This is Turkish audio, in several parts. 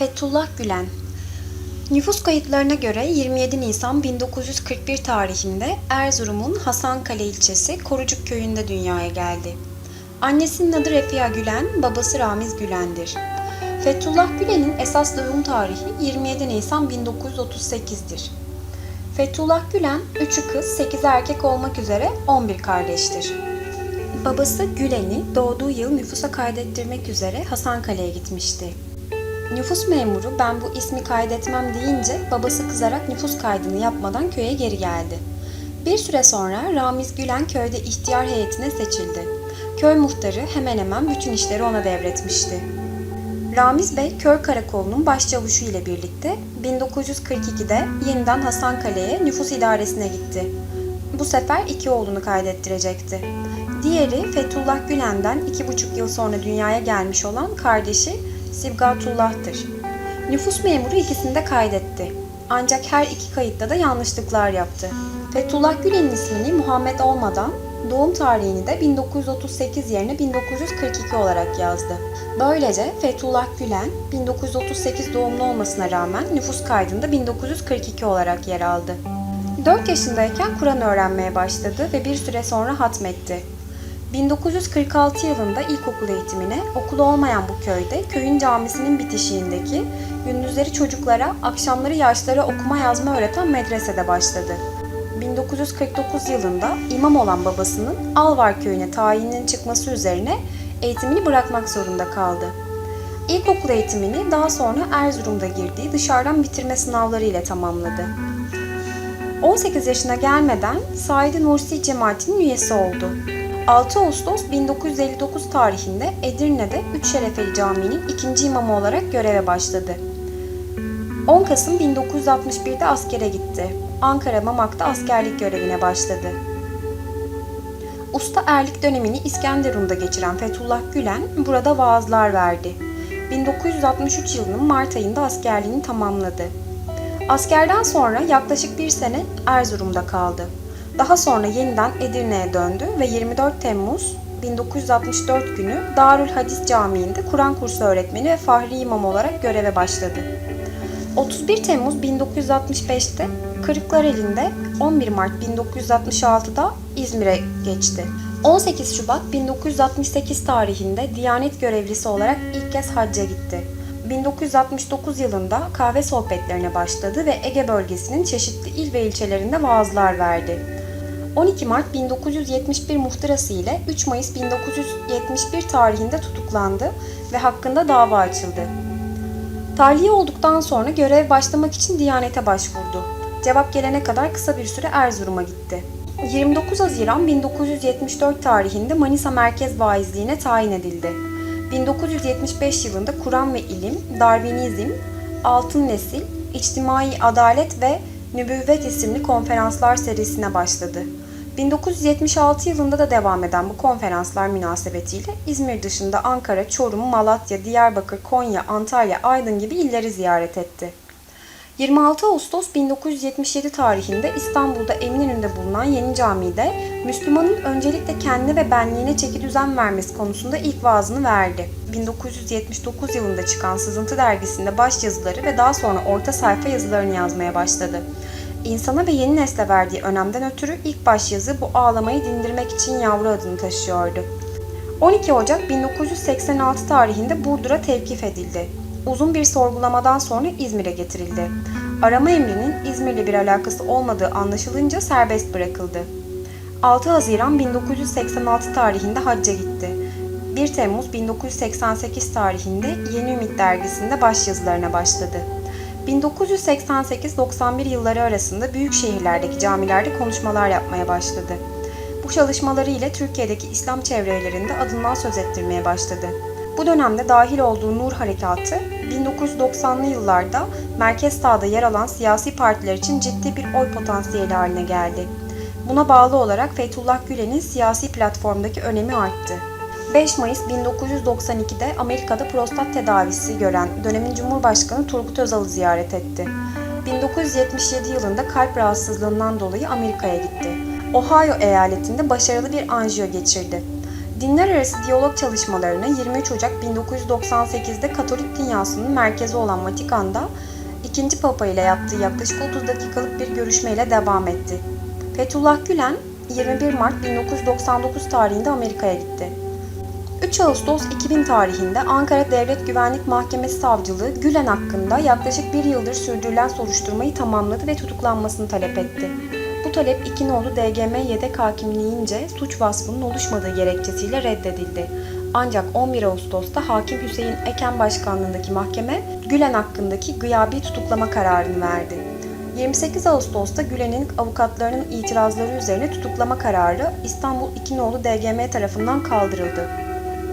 Fethullah Gülen Nüfus kayıtlarına göre 27 Nisan 1941 tarihinde Erzurum'un Hasankale ilçesi Korucuk köyünde dünyaya geldi. Annesinin adı Refia Gülen, babası Ramiz Gülen'dir. Fethullah Gülen'in esas doğum tarihi 27 Nisan 1938'dir. Fethullah Gülen, 3'ü kız, 8 erkek olmak üzere 11 kardeştir. Babası Gülen'i doğduğu yıl nüfusa kaydettirmek üzere Hasankale'ye gitmişti. Nüfus memuru ben bu ismi kaydetmem deyince babası kızarak nüfus kaydını yapmadan köye geri geldi. Bir süre sonra Ramiz Gülen köyde ihtiyar heyetine seçildi. Köy muhtarı hemen hemen bütün işleri ona devretmişti. Ramiz Bey köy karakolunun başçavuşu ile birlikte 1942'de yeniden Hasankale'ye nüfus idaresine gitti. Bu sefer iki oğlunu kaydettirecekti. Diğeri Fethullah Gülen'den iki buçuk yıl sonra dünyaya gelmiş olan kardeşi Sibgatullah'tır. Nüfus memuru ikisini de kaydetti. Ancak her iki kayıtta da yanlışlıklar yaptı. Fethullah Gülen'in ismini Muhammed olmadan doğum tarihini de 1938 yerine 1942 olarak yazdı. Böylece Fethullah Gülen 1938 doğumlu olmasına rağmen nüfus kaydında 1942 olarak yer aldı. 4 yaşındayken Kur'an öğrenmeye başladı ve bir süre sonra hatmetti. 1946 yılında ilkokul eğitimine okulu olmayan bu köyde köyün camisinin bitişiğindeki gündüzleri çocuklara, akşamları yaşlara okuma yazma öğreten medresede başladı. 1949 yılında imam olan babasının Alvar köyüne tayininin çıkması üzerine eğitimini bırakmak zorunda kaldı. İlkokul eğitimini daha sonra Erzurum'da girdiği dışarıdan bitirme sınavları ile tamamladı. 18 yaşına gelmeden Said Nursi cemaatinin üyesi oldu. 6 Ağustos 1959 tarihinde Edirne'de Üç Şerefeli Camii'nin ikinci imamı olarak göreve başladı. 10 Kasım 1961'de askere gitti. Ankara Mamak'ta askerlik görevine başladı. Usta erlik dönemini İskenderun'da geçiren Fethullah Gülen burada vaazlar verdi. 1963 yılının Mart ayında askerliğini tamamladı. Askerden sonra yaklaşık bir sene Erzurum'da kaldı. Daha sonra yeniden Edirne'ye döndü ve 24 Temmuz 1964 günü Darül Hadis Camii'nde Kur'an kursu öğretmeni ve fahri imam olarak göreve başladı. 31 Temmuz 1965'te Kırıklareli'nde, 11 Mart 1966'da İzmir'e geçti. 18 Şubat 1968 tarihinde Diyanet görevlisi olarak ilk kez hacca gitti. 1969 yılında kahve sohbetlerine başladı ve Ege bölgesinin çeşitli il ve ilçelerinde vaazlar verdi. 12 Mart 1971 muhtırası ile 3 Mayıs 1971 tarihinde tutuklandı ve hakkında dava açıldı. Tahliye olduktan sonra görev başlamak için Diyanet'e başvurdu. Cevap gelene kadar kısa bir süre Erzurum'a gitti. 29 Haziran 1974 tarihinde Manisa Merkez Vaizliğine tayin edildi. 1975 yılında Kur'an ve İlim, Darwinizm, Altın Nesil, İçtimai Adalet ve Nübüvvet isimli konferanslar serisine başladı. 1976 yılında da devam eden bu konferanslar münasebetiyle İzmir dışında Ankara, Çorum, Malatya, Diyarbakır, Konya, Antalya, Aydın gibi illeri ziyaret etti. 26 Ağustos 1977 tarihinde İstanbul'da Eminönü'nde bulunan Yeni Cami'de Müslümanın öncelikle kendine ve benliğine çeki düzen vermesi konusunda ilk vaazını verdi. 1979 yılında çıkan Sızıntı dergisinde baş yazıları ve daha sonra orta sayfa yazılarını yazmaya başladı. İnsana ve yeni nesle verdiği önemden ötürü ilk baş yazı bu ağlamayı dindirmek için yavru adını taşıyordu. 12 Ocak 1986 tarihinde Burdur'a tevkif edildi. Uzun bir sorgulamadan sonra İzmir'e getirildi. Arama emrinin İzmir'le bir alakası olmadığı anlaşılınca serbest bırakıldı. 6 Haziran 1986 tarihinde hacca gitti. 1 Temmuz 1988 tarihinde Yeni Ümit dergisinde başyazılarına başladı. 1988-91 yılları arasında büyük şehirlerdeki camilerde konuşmalar yapmaya başladı. Bu çalışmaları ile Türkiye'deki İslam çevrelerinde adından söz ettirmeye başladı. Bu dönemde dahil olduğu Nur Harekatı, 1990'lı yıllarda merkez sağda yer alan siyasi partiler için ciddi bir oy potansiyeli haline geldi. Buna bağlı olarak Fethullah Gülen'in siyasi platformdaki önemi arttı. 5 Mayıs 1992'de Amerika'da prostat tedavisi gören dönemin Cumhurbaşkanı Turgut Özal'ı ziyaret etti. 1977 yılında kalp rahatsızlığından dolayı Amerika'ya gitti. Ohio eyaletinde başarılı bir anjiyo geçirdi. Dinler arası diyalog çalışmalarını 23 Ocak 1998'de Katolik dünyasının merkezi olan Vatikan'da ikinci Papa ile yaptığı yaklaşık 30 dakikalık bir görüşmeyle devam etti. Fethullah Gülen 21 Mart 1999 tarihinde Amerika'ya gitti. 3 Ağustos 2000 tarihinde Ankara Devlet Güvenlik Mahkemesi Savcılığı Gülen hakkında yaklaşık bir yıldır sürdürülen soruşturmayı tamamladı ve tutuklanmasını talep etti. Bu talep İkinoğlu DGM yedek hakimliğince suç vasfının oluşmadığı gerekçesiyle reddedildi. Ancak 11 Ağustos'ta Hakim Hüseyin Eken başkanlığındaki mahkeme Gülen hakkındaki gıyabi tutuklama kararını verdi. 28 Ağustos'ta Gülen'in avukatlarının itirazları üzerine tutuklama kararı İstanbul İkinoğlu DGM tarafından kaldırıldı.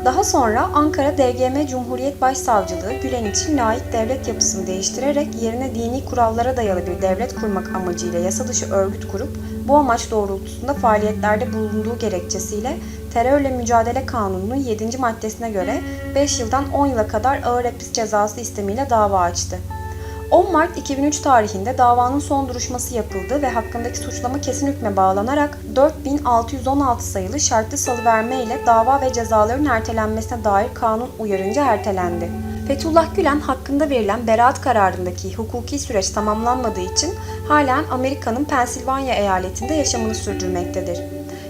Daha sonra Ankara DGM Cumhuriyet Başsavcılığı Gülen için layık devlet yapısını değiştirerek yerine dini kurallara dayalı bir devlet kurmak amacıyla yasa dışı örgüt kurup bu amaç doğrultusunda faaliyetlerde bulunduğu gerekçesiyle Terörle Mücadele Kanunu'nun 7. maddesine göre 5 yıldan 10 yıla kadar ağır hapis cezası istemiyle dava açtı. 10 Mart 2003 tarihinde davanın son duruşması yapıldı ve hakkındaki suçlama kesin hükme bağlanarak 4616 sayılı şartlı salıverme ile dava ve cezaların ertelenmesine dair kanun uyarınca ertelendi. Fethullah Gülen hakkında verilen beraat kararındaki hukuki süreç tamamlanmadığı için halen Amerika'nın Pensilvanya eyaletinde yaşamını sürdürmektedir.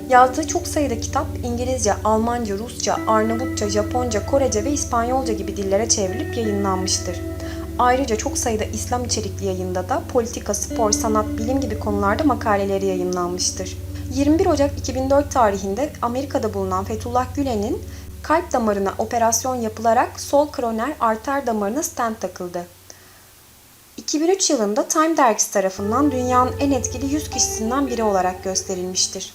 Yazdığı çok sayıda kitap İngilizce, Almanca, Rusça, Arnavutça, Japonca, Korece ve İspanyolca gibi dillere çevrilip yayınlanmıştır. Ayrıca çok sayıda İslam içerikli yayında da politika, spor, sanat, bilim gibi konularda makaleleri yayınlanmıştır. 21 Ocak 2004 tarihinde Amerika'da bulunan Fethullah Gülen'in kalp damarına operasyon yapılarak sol koroner arter damarına stent takıldı. 2003 yılında Time dergisi tarafından dünyanın en etkili 100 kişisinden biri olarak gösterilmiştir.